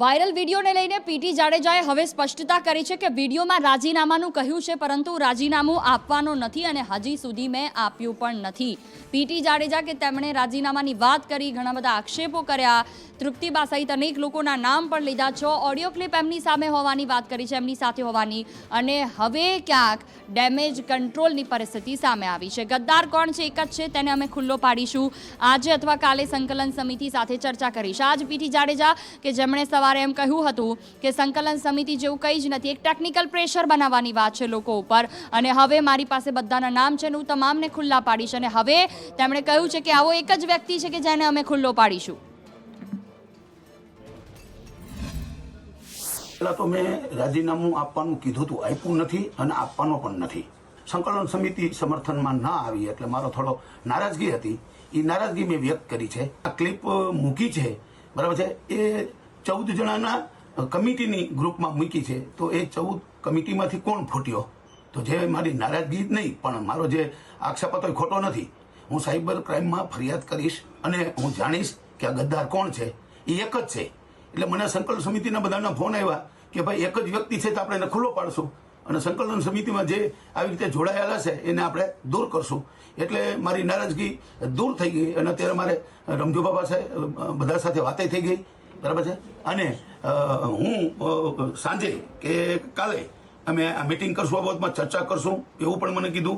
Viral વિડીયોને લઈને PT જાડેજાએ હવે સ્પષ્ટતા કરી છે કે વિડીયોમાં રાજીનામાનું કહ્યું છે, પરંતુ રાજીનામું આપવાનું નથી અને હજી સુધી મેં આપ્યું પણ નથી. પીટી જાડેજા કે તેમણે રાજીનામાની વાત કરી, ઘણા બધા આક્ષેપો કર્યા. તૃપ્તિબા સહિત અનેક લોકોના નામ પણ લીધા છો. ઓડિયો ક્લિપ એમની સામે હોવાની વાત કરી છે, એમની સાથે હોવાની. અને હવે ક્યાંક ડેમેજ કંટ્રોલની પરિસ્થિતિ સામે આવી છે. ગદ્દાર કોણ છે, એક જ છે, તેને અમે ખુલ્લો પાડીશું. આજે અથવા કાલે સંકલન સમિતિ સાથે ચર્ચા કરીશ. આજ પીટી જાડેજા, કે જેમણે સવારે એમ કહ્યું હતું કે સંકલન સમિતિ જેવું કંઈ જ નથી, એક ટેકનિકલ પ્રેશર બનાવવાની વાત છે લોકો ઉપર. અને હવે મારી પાસે બધાના નામ છે ને હું તમામને ખુલ્લા પાડીશ. અને હવે તેમણે કહ્યું છે કે આવો એક જ વ્યક્તિ છે કે જેને અમે ખુલ્લો પાડીશું. પહેલા તો મેં રાજીનામું આપવાનું કીધું હતું, આપ્યું નથી અને આપવાનો પણ નથી. સંકલન સમિતિ સમર્થનમાં ના આવી એટલે મારો થોડો નારાજગી હતી. એ નારાજગી મેં વ્યક્ત કરી છે. આ ક્લિપ મૂકી છે, બરાબર છે? એ ચૌદ જણાના કમિટીની ગ્રુપમાં મૂકી છે. તો એ ચૌદ કમિટીમાંથી કોણ ફૂટ્યો? તો જે મારી નારાજગી નહીં, પણ મારો જે આક્ષેપ હતો એ ખોટો નથી. હું સાયબર ક્રાઇમમાં ફરિયાદ કરીશ અને હું જાણીશ કે આ ગદ્દાર કોણ છે. એ એક જ છે. એટલે મને સંકલન સમિતિના બધાના ફોન આવ્યા કે ભાઈ એક જ વ્યક્તિ છે તો આપણે એને ખુલ્લો પાડશું. અને સંકલન સમિતિમાં જે આવી રીતે જોડાયેલા છે એને આપણે દૂર કરશું. એટલે મારી નારાજગી દૂર થઈ ગઈ અને અત્યારે મારે રમજુ બાબા સાહેબ બધા સાથે વાતે થઈ ગઈ. બરાબર છે? અને હું સાંજે કે કાલે અમે આ મિટિંગ કરશું, આ બાબતમાં ચર્ચા કરશું, એવું પણ મને કીધું.